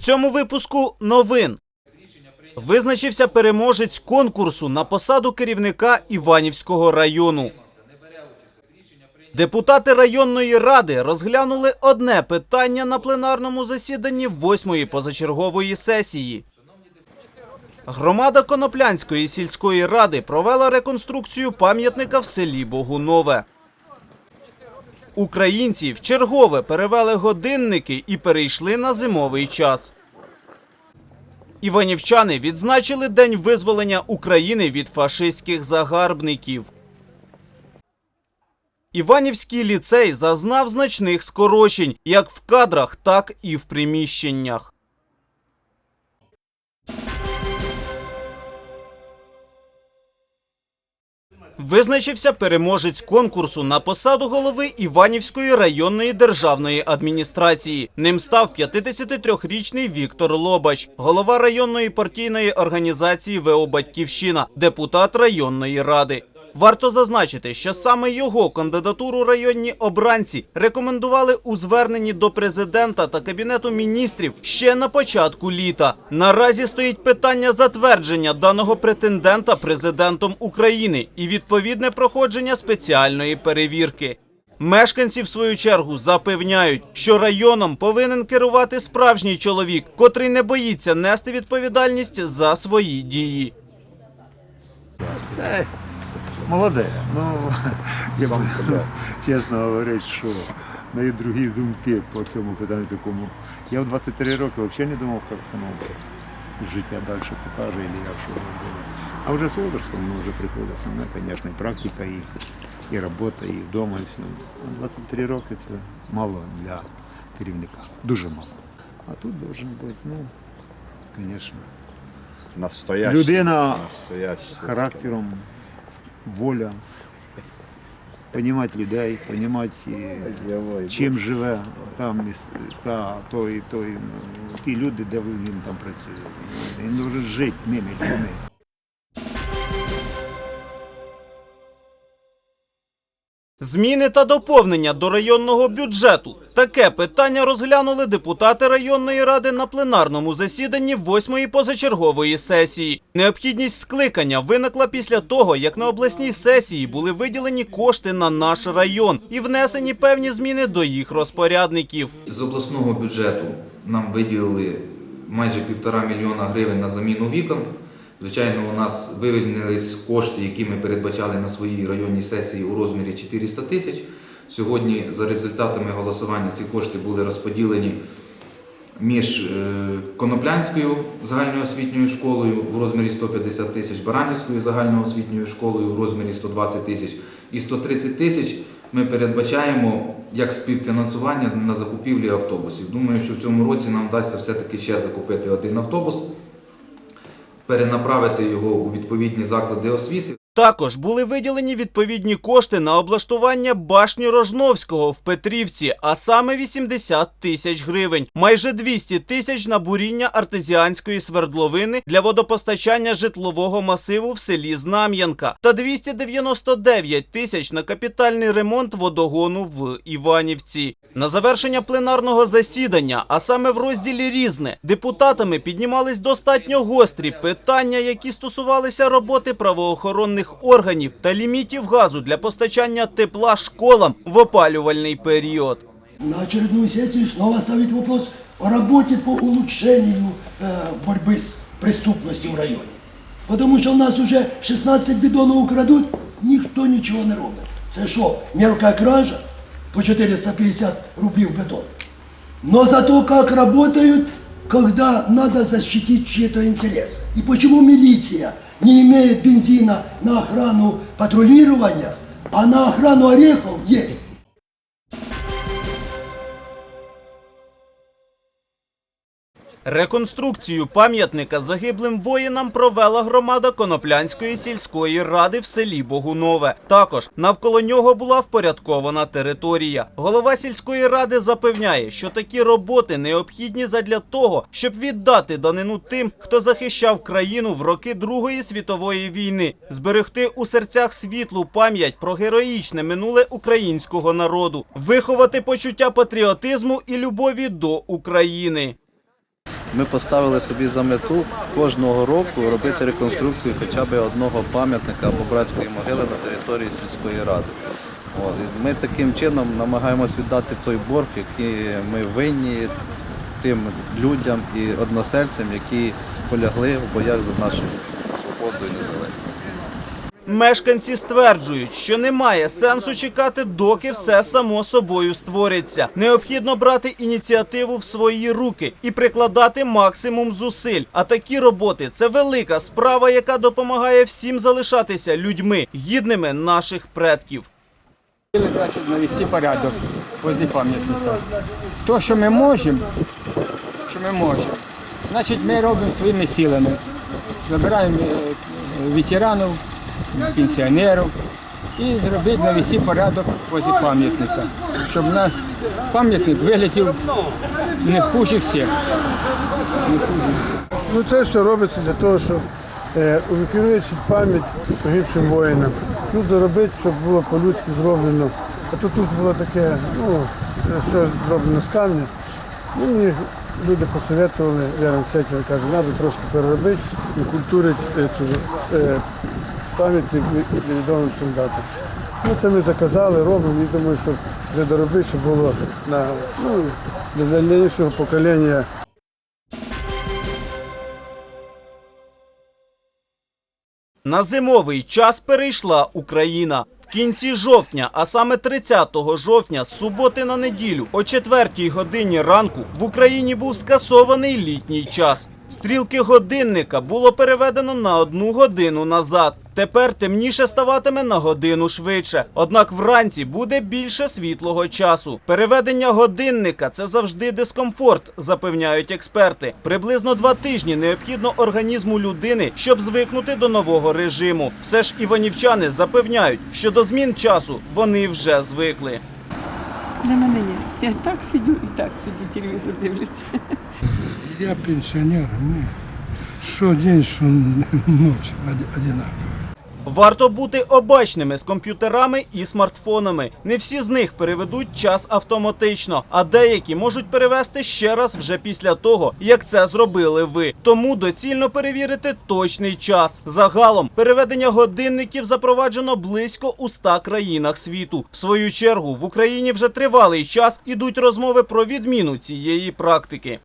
цьому випуску новин. Визначився переможець конкурсу на посаду керівника Іванівського району. Депутати районної ради розглянули одне питання на пленарному засіданні восьмої позачергової сесії. Громада Коноплянської сільської ради провела реконструкцію пам'ятника в селі Богунове. Українці вчергове перевели годинники і перейшли на зимовий час. Іванівчани відзначили День визволення України від фашистських загарбників. Іванівський ліцей зазнав значних скорочень як в кадрах, так і в приміщеннях. Визначився переможець конкурсу на посаду голови Іванівської районної державної адміністрації. Ним став 53-річний Віктор Лобач, голова районної партійної організації ВО Батьківщина, депутат районної ради. Варто зазначити, що саме його кандидатуру районні обранці рекомендували у зверненні до президента та кабінету міністрів ще на початку літа. Наразі стоїть питання затвердження даного претендента президентом України і відповідне проходження спеціальної перевірки. Мешканці, в свою чергу, запевняють, що районом повинен керувати справжній чоловік, котрий не боїться нести відповідальність за свої дії. Це молоде. Ну, я буду чесно говорити, що мої другі думки по цьому питанню такому. Я в 23 роки взагалі не думав, як воно. Життя далі покаже, або як що воно буде. А вже з возрастом ну, вже приходиться, ну, звісно, і практика, і, і робота, і вдома, і все. 23 роки це мало для керівника. Дуже мало. А тут має бути, ну, звісно, Настоящий. людина Настоящий. характером, воля, розуміти людей, розуміти, чим живе там та, той, той, ну, ті люди, де він там працює. Він може жити ними людьми. Зміни та доповнення до районного бюджету. Таке питання розглянули депутати районної ради на пленарному засіданні восьмої позачергової сесії. Необхідність скликання виникла після того, як на обласній сесії були виділені кошти на наш район і внесені певні зміни до їх розпорядників. З обласного бюджету нам виділили майже півтора мільйона гривень на заміну вікон. Звичайно, у нас вивільнились кошти, які ми передбачали на своїй районній сесії у розмірі 400 тисяч. Сьогодні, за результатами голосування, ці кошти були розподілені між е, Коноплянською загальноосвітньою школою в розмірі 150 тисяч, Баранівською загальноосвітньою школою в розмірі 120 тисяч і 130 тисяч ми передбачаємо як співфінансування на закупівлі автобусів. Думаю, що в цьому році нам вдасться все-таки ще закупити один автобус, перенаправити його у відповідні заклади освіти. Також були виділені відповідні кошти на облаштування башні Рожновського в Петрівці, а саме 80 тисяч гривень, майже 200 тисяч на буріння артезіанської свердловини для водопостачання житлового масиву в селі Знам'янка та 299 тисяч на капітальний ремонт водогону в Іванівці. На завершення пленарного засідання, а саме в розділі Різне, депутатами піднімались достатньо гострі питання, які стосувалися роботи правоохоронних органів та лімітів газу для постачання тепла школам в опалювальний період. На очередную сессию снова ставить вопрос о работе по улучшению э, борьбы с преступностью в районе. Потому что у нас уже 16 бидонов украдут, никто ничего не робит. Це що, мелкая кража по 450 рублей в бетон. Но зато как работают, когда надо защитить чьи-то интересы. И почему милиция не имеет бензина на охрану патрулирования, а на охрану орехов есть. Реконструкцію пам'ятника загиблим воїнам провела громада Коноплянської сільської ради в селі Богунове. Також навколо нього була впорядкована територія. Голова сільської ради запевняє, що такі роботи необхідні задля того, щоб віддати данину тим, хто захищав країну в роки Другої світової війни, зберегти у серцях світлу пам'ять про героїчне минуле українського народу, виховати почуття патріотизму і любові до України. Ми поставили собі за мету кожного року робити реконструкцію хоча б одного пам'ятника або братської могили на території сільської ради. Ми таким чином намагаємось віддати той борг, який ми винні тим людям і односельцям, які полягли в боях за нашу свободу і незалежність. Мешканці стверджують, що немає сенсу чекати, доки все само собою створиться. Необхідно брати ініціативу в свої руки і прикладати максимум зусиль. А такі роботи це велика справа, яка допомагає всім залишатися людьми, гідними наших предків. Значить, навести порядок возле пам'ятника. То, що ми можемо, що ми можемо, значить ми робимо своїми силами. Збираємо е, ветеранів, пенсіонерів і зробити навести порядок возле пам'ятника, щоб у нас пам'ятник виглядів не хуже всіх. Ну це все робиться для того, щоб е, увіковічити пам'ять погибшим воїнам. Ну, доробити, щоб було по-людськи зроблено. А то тут було таке, ну, е, все зроблено з камня. Ну, мені люди посоветували, я вам каже, треба трошки переробити і культурити е, цю е, пам'ятник ві- солдатам. Ну, це ми заказали, робимо і думаю, що вже доробити, щоб було на, ну, для дальнішого покоління На зимовий час перейшла Україна. В кінці жовтня, а саме 30 жовтня, з суботи на неділю, о 4 годині ранку в Україні був скасований літній час. Стрілки годинника було переведено на одну годину назад. Тепер темніше ставатиме на годину швидше. Однак вранці буде більше світлого часу. Переведення годинника це завжди дискомфорт, запевняють експерти. Приблизно два тижні необхідно організму людини, щоб звикнути до нового режиму. Все ж іванівчани запевняють, що до змін часу вони вже звикли. Для мене ні. Я так сидю і так сидю, телевізор дивлюся. Я пенсионер, мне что день, что ночь одинаково. Варто бути обачними з комп'ютерами і смартфонами. Не всі з них переведуть час автоматично, а деякі можуть перевести ще раз вже після того, як це зробили ви. Тому доцільно перевірити точний час. Загалом переведення годинників запроваджено близько у 100 країнах світу. В свою чергу в Україні вже тривалий час ідуть розмови про відміну цієї практики.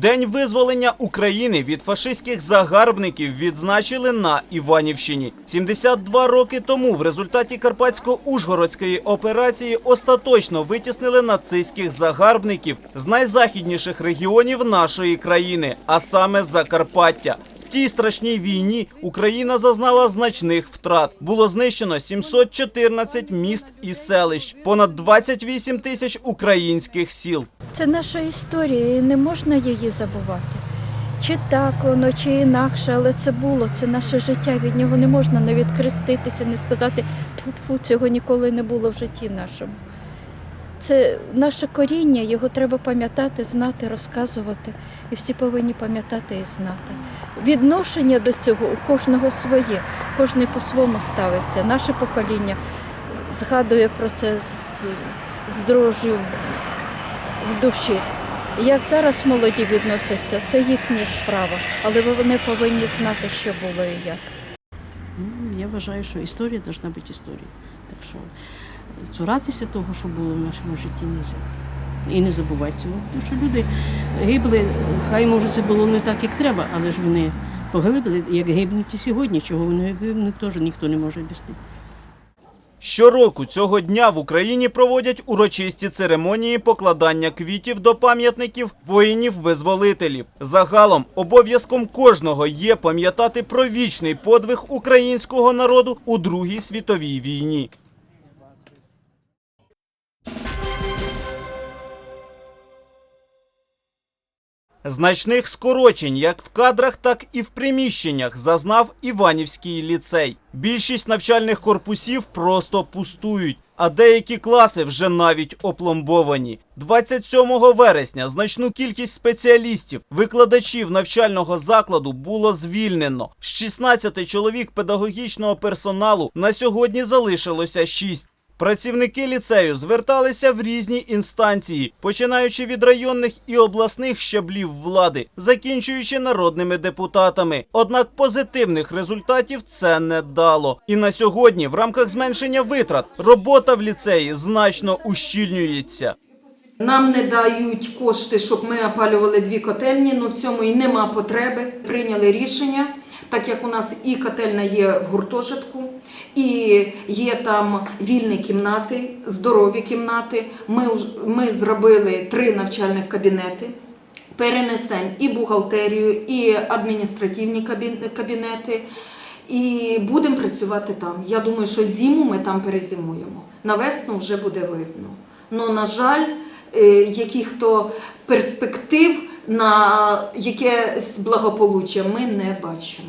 День визволення України від фашистських загарбників відзначили на Іванівщині. 72 роки тому в результаті Карпатсько-Ужгородської операції остаточно витіснили нацистських загарбників з найзахідніших регіонів нашої країни, а саме Закарпаття. Тій страшній війні Україна зазнала значних втрат. Було знищено 714 міст і селищ, понад 28 тисяч українських сіл. Це наша історія, і не можна її забувати. Чи так воно, чи інакше, але це було, це наше життя. Від нього не можна не відхреститися, не сказати тьфу-тьфу, цього ніколи не було в житті нашому. Це наше коріння, його треба пам'ятати, знати, розказувати. І всі повинні пам'ятати і знати. Відношення до цього у кожного своє, кожен по-своєму ставиться. Наше покоління згадує про це з, з дрожжю в душі. Як зараз молоді відносяться, це їхня справа, але вони повинні знати, що було і як. Ну, я вважаю, що історія повинна бути історією. Так що цуратися того, що було в нашому житті, не можна. І не забувати цього. Тому що люди гибли, хай може це було не так, як треба, але ж вони погибли, як гибнуть і сьогодні. Чого вони гибнуть, теж ніхто не може об'яснити. Щороку цього дня в Україні проводять урочисті церемонії покладання квітів до пам'ятників воїнів-визволителів. Загалом обов'язком кожного є пам'ятати про вічний подвиг українського народу у Другій світовій війні. Значних скорочень як в кадрах, так і в приміщеннях зазнав Іванівський ліцей. Більшість навчальних корпусів просто пустують, а деякі класи вже навіть опломбовані. 27 вересня значну кількість спеціалістів, викладачів навчального закладу було звільнено. З 16 чоловік педагогічного персоналу на сьогодні залишилося 6. Працівники ліцею зверталися в різні інстанції, починаючи від районних і обласних щаблів влади, закінчуючи народними депутатами. Однак позитивних результатів це не дало. І на сьогодні, в рамках зменшення витрат, робота в ліцеї значно ущільнюється. Нам не дають кошти, щоб ми опалювали дві котельні, але в цьому і нема потреби. Прийняли рішення, так як у нас і котельня є в гуртожитку, і є там вільні кімнати, здорові кімнати. Ми, ми зробили три навчальних кабінети. Перенесемо і бухгалтерію, і адміністративні кабінети. І будемо працювати там. Я думаю, що зиму ми там перезимуємо. На весну вже буде видно. Ну, на жаль, е, яких-то перспектив на якесь благополуччя ми не бачимо.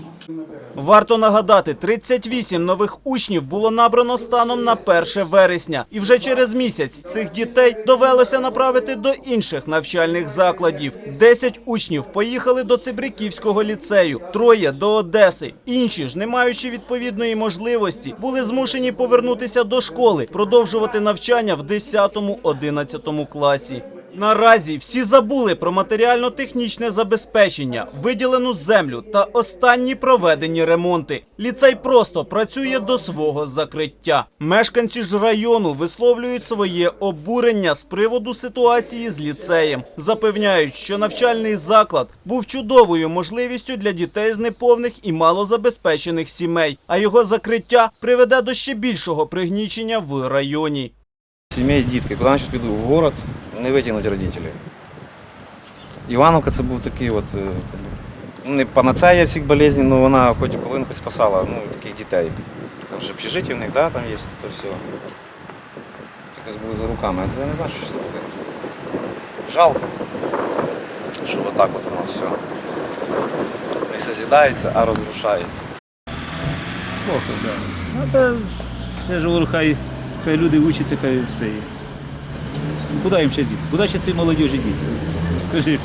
Варто нагадати, 38 нових учнів було набрано станом на 1 вересня, і вже через місяць цих дітей довелося направити до інших навчальних закладів. 10 учнів поїхали до Цибриківського ліцею, троє до Одеси. Інші ж, не маючи відповідної можливості, були змушені повернутися до школи, продовжувати навчання в 10-11 класі. Наразі всі забули про матеріально-технічне забезпечення, виділену землю та останні проведені ремонти. Ліцей просто працює до свого закриття. Мешканці ж району висловлюють своє обурення з приводу ситуації з ліцеєм. Запевняють, що навчальний заклад був чудовою можливістю для дітей з неповних і малозабезпечених сімей, а його закриття приведе до ще більшого пригнічення в районі. Сімей дітки, куди підуть? В город не витягнуть родителів. Івановка це був такий от, е, ну, не панацея всіх болезней, але вона хоч половину спасала ну, таких дітей. Там же общежиття в них, да, там є, то все. Якось були за руками. А я не знаю, що це робити. Жалко, що отак от у нас все. Не созідається, а розрушається. Плохо, да. Ну, я ж хай, хай люди учаться, хай все. Куди їм ще деться? Куда ще свій молодіжі деться? Скажи,